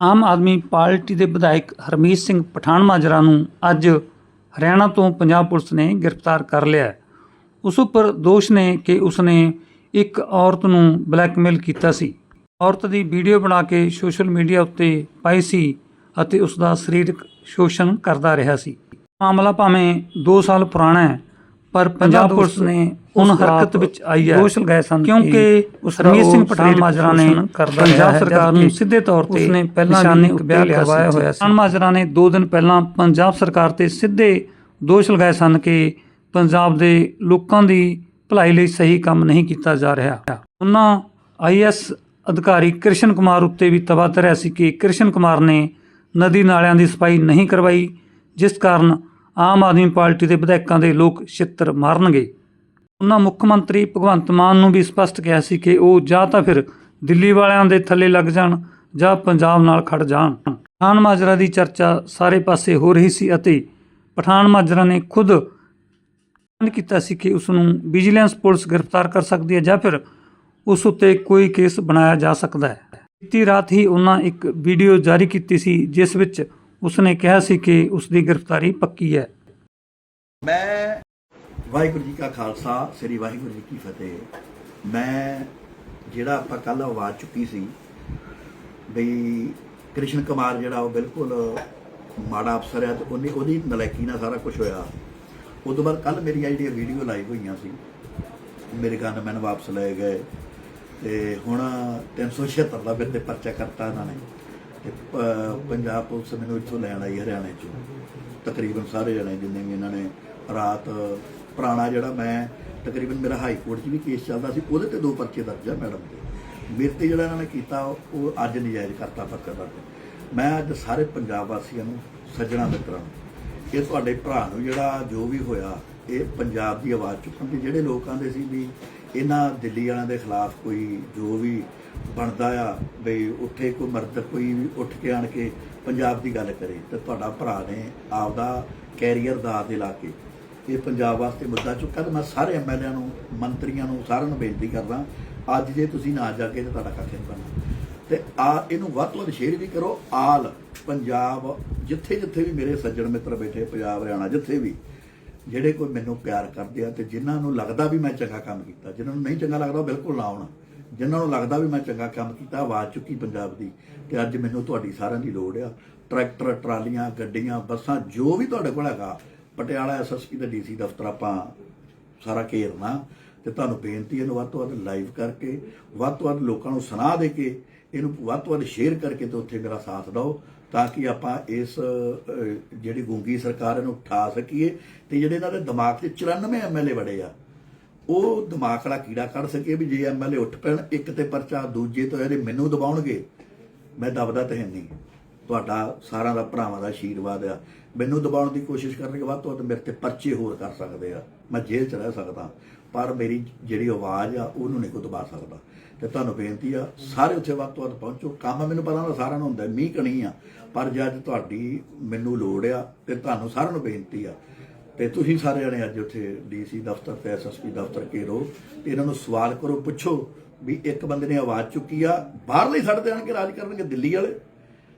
Aam Aadmi party ਦੇ ਵਿਧਾਇਕ ਹਰਮੀਤ ਸਿੰਘ ਪਠਾਨ ਮਾਜਰਾ ਨੂੰ ਅੱਜ ਹਰਿਆਣਾ ਤੋਂ ਪੰਜਾਬ ਪੁਲਿਸ ਨੇ ਗ੍ਰਿਫਤਾਰ ਕਰ ਲਿਆ ਉਸ ਉੱਪਰ ਦੋਸ਼ ਨੇ ਕਿ ਉਸਨੇ ਇੱਕ ਔਰਤ ਨੂੰ ਬਲੈਕਮੇਲ ਕੀਤਾ ਸੀ। ਔਰਤ ਦੀ ਵੀਡੀਓ ਬਣਾ ਕੇ ਸੋਸ਼ਲ ਮੀਡੀਆ ਉੱਤੇ ਪਾਈ ਸੀ ਅਤੇ ਉਸ ਦਾ ਸਰੀਰਕ ਸ਼ੋਸ਼ਣ ਕਰਦਾ ਰਿਹਾ ਸੀ। ਮਾਮਲਾ ਭਾਵੇਂ 2 ਸਾਲ ਪੁਰਾਣਾ ਹੈ ਪਰ ਪੰਜਾਬ ਪੁਲਿਸ ਨੇ ਉਹਨ ਹਰਕਤ ਵਿੱਚ ਆਈ ਹੈ ਦੋਸ਼ ਲਗਾਏ ਸਨ ਕਿਉਂਕਿ ਹਰਮੀਤ ਸਿੰਘ ਪਠਾਨ ਮਾਜਰਾ ਨੇ ਪੰਜਾਬ ਸਰਕਾਰ ਨੂੰ ਸਿੱਧੇ ਤੌਰ ਤੇ ਉਸਨੇ ਪਹਿਲਾਂ ਨਿਸ਼ਾਨੇ ਉੱਤੇ ਕਰਵਾਇਆ ਹੋਇਆ ਸੀ। ਮਾਜਰਾ ਨੇ 2 ਦਿਨ ਪਹਿਲਾਂ ਪੰਜਾਬ ਸਰਕਾਰ ਤੇ ਸਿੱਧੇ ਦੋਸ਼ ਲਗਾਏ ਸਨ ਕਿ ਪੰਜਾਬ ਦੇ ਲੋਕਾਂ ਦੀ ਭਲਾਈ ਲਈ ਸਹੀ ਕੰਮ ਨਹੀਂ ਕੀਤਾ ਜਾ ਰਿਹਾ। ਉਹਨਾਂ ਆਈਐਸ ਅਧਿਕਾਰੀ ਕ੍ਰਿਸ਼ਨ ਕੁਮਾਰ ਉੱਤੇ ਵੀ ਤਬਾਹ ਧਰਿਆ ਸੀ ਕਿ ਕ੍ਰਿਸ਼ਨ ਕੁਮਾਰ ਨੇ ਨਦੀ ਨਾਲਿਆਂ ਦੀ ਸਫ਼ਾਈ ਨਹੀਂ ਕਰਵਾਈ ਜਿਸ ਕਾਰਨ ਆਮ ਆਦਮੀ ਪਾਰਟੀ ਦੇ ਵਿਧਾਇਕਾਂ ਦੇ ਲੋਕ ਛਿੱਤਰ ਮਾਰਨਗੇ। ਉਹਨਾਂ ਮੁੱਖ ਮੰਤਰੀ ਭਗਵੰਤ ਮਾਨ ਨੂੰ ਵੀ ਸਪਸ਼ਟ ਕਿਹਾ ਸੀ ਕਿ ਉਹ ਜਾਂ ਤਾਂ ਫਿਰ ਦਿੱਲੀ ਵਾਲਿਆਂ ਦੇ ਥੱਲੇ ਲੱਗ ਜਾਣ ਜਾਂ ਪੰਜਾਬ ਨਾਲ ਖੜ ਜਾਣ। ਪਠਾਨ ਮਾਜਰਾ ਦੀ ਚਰਚਾ ਸਾਰੇ ਪਾਸੇ ਹੋ ਰਹੀ ਸੀ ਅਤੇ ਪਠਾਨ ਮਾਜਰਾ ਨੇ ਖੁਦ ਐਲਾਨ ਕੀਤਾ ਸੀ ਕਿ ਉਸ ਨੂੰ ਵਿਜੀਲੈਂਸ ਪੁਲਿਸ ਗ੍ਰਿਫਤਾਰ ਕਰ ਸਕਦੀ ਹੈ ਜਾਂ ਫਿਰ ਉਸ ਉੱਤੇ ਕੋਈ ਕੇਸ ਬਣਾਇਆ ਜਾ ਸਕਦਾ ਹੈ। ਬੀਤੀ ਰਾਤ ਹੀ ਉਹਨਾਂ ਇੱਕ ਵੀਡੀਓ ਜਾਰੀ ਕੀਤੀ ਸੀ, ਜਿਸ ਵਿੱਚ ਉਸਨੇ ਕਿਹਾ ਸੀ ਕਿ ਉਸ ਦੀ ਗ੍ਰਿਫਤਾਰੀ ਪੱਕੀ ਹੈ। ਮੈਂ ਵਾਹਿਗੁਰੂ ਜੀ ਕਾ ਖਾਲਸਾ, ਸ੍ਰੀ ਵਾਹਿਗੁਰੂ ਜੀ ਕੀ ਫਤਿਹ। ਮੈਂ ਜਿਹੜਾ ਆਪਾਂ ਕੱਲ ਆਵਾਜ਼ ਚੁੱਕੀ ਸੀ ਬਈ ਕ੍ਰਿਸ਼ਨ ਕੁਮਾਰ ਜਿਹੜਾ ਉਹ ਬਿਲਕੁਲ ਮਾੜਾ ਅਫਸਰ ਹੈ ਤੇ ਉਹਨੇ ਉਹਦੀ ਨਲਾਇਕੀ ਨਾਲ ਸਾਰਾ ਕੁਝ ਹੋਇਆ। ਉਸ ਤੋਂ ਬਾਅਦ ਕੱਲ ਮੇਰੀਆਂ ਜਿਹੜੀਆਂ ਵੀਡੀਓ ਲਾਈਵ ਹੋਈਆਂ ਸੀ, ਮੇਰੇ ਗਨਮੈਨ ਵਾਪਸ ਲਏ ਗਏ ਤੇ ਹੁਣ 376 ਦਾ ਮੇਰੇ ਤੇ ਪਰਚਾ ਕਰਤਾ ਇਹਨਾਂ ਨੇ। ਤੇ ਪੰਜਾਬ ਪੁਲਿਸ ਮੈਨੂੰ ਇੱਥੋਂ ਲੈਣ ਆਈ ਹਰਿਆਣੇ ਚੋਂ। ਤਕਰੀਬਨ ਸਾਰੇ ਜਣੇ ਜਿੰਨੇ ਵੀ ਇਹਨਾਂ ਨੇ ਰਾਤ ਪੁਰਾਣਾ ਜਿਹੜਾ ਮੈਂ ਤਕਰੀਬਨ ਮੇਰਾ ਹਾਈ ਕੋਰਟ 'ਚ ਵੀ ਕੇਸ ਚੱਲਦਾ ਸੀ, ਉਹਦੇ ਤੇ ਦੋ ਪਰਚੇ ਦਰਜ ਆ ਮੈਡਮ ਦੇ। ਮੇਰੇ ਤੇ ਜਿਹੜਾ ਇਹਨਾਂ ਨੇ ਕੀਤਾ, ਉਹ ਅੱਜ ਨਜਾਇਜ਼ ਕਰਤਾ ਪਰਚਾ ਦਰਜ। ਮੈਂ ਅੱਜ ਸਾਰੇ ਪੰਜਾਬ ਵਾਸੀਆਂ ਨੂੰ ਸੱਜਣਾ ਮਿੱਤਰਾਂ ਨੂੰ, ਇਹ ਤੁਹਾਡੇ ਭਰਾ ਨੂੰ ਜਿਹੜਾ ਜੋ ਵੀ ਹੋਇਆ ਇਹ ਪੰਜਾਬ ਦੀ ਆਵਾਜ਼ ਚੁੱਕਣ ਦੇ ਜਿਹੜੇ ਲੋਕ ਦੇ ਸੀ ਵੀ ਇਹਨਾਂ ਦਿੱਲੀ ਵਾਲਿਆਂ ਦੇ ਖਿਲਾਫ ਕੋਈ ਜੋ ਵੀ ਬਣਦਾ ਆ ਬਈ ਉੱਥੇ ਕੋਈ ਮਰਦ ਕੋਈ ਵੀ ਉੱਠ ਕੇ ਆਣ ਕੇ ਪੰਜਾਬ ਦੀ ਗੱਲ ਕਰੇ, ਤੇ ਤੁਹਾਡਾ ਭਰਾ ਨੇ ਆਪਦਾ ਕੈਰੀਅਰ ਦਾ ਦੇ ਲਾ ਕੇ ਇਹ ਪੰਜਾਬ ਵਾਸਤੇ ਮੁੱਦਾ ਚੁੱਕਾ ਤੇ ਮੈਂ ਸਾਰੇ ਐਮਐਲਏ ਨੂੰ, ਮੰਤਰੀਆਂ ਨੂੰ ਸਾਰਿਆਂ ਨੂੰ ਬੇਨਤੀ ਕਰਦਾ, ਅੱਜ ਜੇ ਤੁਸੀਂ ਨਾ ਜਾ ਕੇ ਤੇ ਤੁਹਾਡਾ ਕੱਖ ਨਹੀਂ ਬਣਨਾ। ਤੇ ਆ ਇਹਨੂੰ ਵੱਧ ਤੋਂ ਵੱਧ ਸ਼ੇਅਰ ਵੀ ਕਰੋ, ਆਲ ਪੰਜਾਬ ਜਿੱਥੇ ਜਿੱਥੇ ਵੀ ਮੇਰੇ ਸੱਜਣ ਮਿੱਤਰ ਬੈਠੇ, ਪੰਜਾਬ, ਹਰਿਆਣਾ ਜਿੱਥੇ ਵੀ ਜਿਹੜੇ ਕੋਈ ਮੈਨੂੰ ਪਿਆਰ ਕਰਦੇ ਆ ਤੇ ਜਿਨ੍ਹਾਂ ਨੂੰ ਲੱਗਦਾ ਵੀ ਮੈਂ ਚੰਗਾ ਕੰਮ ਕੀਤਾ, ਜਿਨ੍ਹਾਂ ਨੂੰ ਨਹੀਂ ਚੰਗਾ ਲੱਗਦਾ ਬਿਲਕੁਲ ਨਾ ਆਉਣ। ਜਿਨ੍ਹਾਂ ਨੂੰ ਲੱਗਦਾ ਵੀ ਮੈਂ ਚੰਗਾ ਕੰਮ ਕੀਤਾ, ਆਵਾਜ਼ ਚੁੱਕੀ ਪੰਜਾਬ ਦੀ ਤੇ ਅੱਜ ਮੈਨੂੰ ਤੁਹਾਡੀ ਸਾਰਿਆਂ ਦੀ ਲੋੜ ਆ। ਟਰੈਕਟਰ, ਟਰਾਲੀਆਂ, ਗੱਡੀਆਂ, ਬੱਸਾਂ, ਜੋ ਵੀ ਤੁਹਾਡੇ ਕੋਲ ਹੈਗਾ, ਪਟਿਆਲਾ ਐਸਐਸਪੀ ਤੇ ਡੀਸੀ ਦਫ਼ਤਰ ਆਪਾਂ ਸਾਰਾ ਘੇਰਨਾ ਤੇ ਤੁਹਾਨੂੰ ਬੇਨਤੀ ਹੈ ਇਹਨੂੰ ਵੱਧ ਤੋਂ ਵੱਧ ਲਾਈਵ ਕਰਕੇ, ਵੱਧ ਤੋਂ ਵੱਧ ਲੋਕਾਂ ਨੂੰ ਸੁਣਾ ਦੇ ਕੇ, ਇਹਨੂੰ ਵੱਧ ਤੋਂ ਵੱਧ ਸ਼ੇਅਰ ਕਰਕੇ ਤੇ ਉੱਥੇ ਮੇਰਾ ਸਾਥ ਦਿਓ। ਤਾਂ ਕਿ ਆਪਾਂ ਇਸ ਜਿਹੜੀ ਗੁੰਗੀ ਸਰਕਾਰ ਇਹਨੂੰ ਉਠਾ ਸਕੀਏ। ਤੇ ਜਿਹੜੇ ਇਹਨਾਂ ਦੇ ਦਿਮਾਗ 'ਚ 94 ਐਮਐਲਏ ਵੜੇ ਆ, ਉਹ ਦਿਮਾਗ ਵਾਲਾ ਕੀੜਾ ਕੱਢ ਸਕੀਏ ਵੀ ਜੇ ਐਮਐਲਏ ਉੱਠ ਪੈਣ, ਇੱਕ ਤੇ ਪਰਚਾ, ਦੂਜੇ ਤੋਂ ਇਹਦੇ ਮੈਨੂੰ ਦਬਾਉਣਗੇ, ਮੈਂ ਦਬਦਾ ਤੇ ਹੈ ਨਹੀਂ। ਤੁਹਾਡਾ ਸਾਰਿਆਂ ਦਾ, ਭਰਾਵਾਂ ਦਾ ਆਸ਼ੀਰਵਾਦ ਆ। ਮੈਨੂੰ ਦਬਾਉਣ ਦੀ ਕੋਸ਼ਿਸ਼ ਕਰਨਗੇ, ਵੱਧ ਤੋਂ ਵੱਧ ਮੇਰੇ ਤੇ ਪਰਚੇ ਹੋਰ ਕਰ ਸਕਦੇ ਆ। ਮੈਂ ਜੇਲ੍ਹ 'ਚ ਰਹਿ ਸਕਦਾ। ਪਰ ਮੇਰੀ ਜਿਹੜੀ ਆਵਾਜ਼ ਆ, ਉਹਨੂੰ ਨਹੀਂ ਕੋਈ ਦਬਾ ਸਕਦਾ। ਤੇ ਤੁਹਾਨੂੰ ਬੇਨਤੀ ਆ, ਸਾਰੇ ਉੱਥੇ ਵੱਧ ਤੋਂ ਵੱਧ ਪਹੁੰਚੋ। ਕੰਮ ਮੈਨੂੰ ਪਤਾ ਹੁੰਦਾ, ਸਾਰਿਆਂ ਨੂੰ ਹੁੰਦਾ, ਮੀਂਹ ਕਣੀ ਆ। ਪਰ ਜੇ ਅੱਜ ਤੁਹਾਡੀ ਮੈਨੂੰ ਲੋੜ ਆ, ਤੇ ਤੁਹਾਨੂੰ ਸਾਰਿਆਂ ਨੂੰ ਬੇਨਤੀ ਆ। ਤੇ ਤੁਸੀਂ ਸਾਰੇ ਜਣੇ ਅੱਜ ਉੱਥੇ ਡੀਸੀ ਦਫ਼ਤਰ ਤੇ ਐਸਐਸਪੀ ਦਫ਼ਤਰ ਘੇਰੋ ਤੇ ਇਹਨਾਂ ਨੂੰ ਸਵਾਲ ਕਰੋ, ਪੁੱਛੋ ਵੀ ਇੱਕ ਬੰਦੇ ਨੇ ਆਵਾਜ਼ ਚੁੱਕੀ ਆ, ਬਾਹਰਲੇ ਸਾਡੇ ਤੇ ਰਾਜ ਕਰਨਗੇ, ਦਿੱਲੀ ਵਾਲੇ।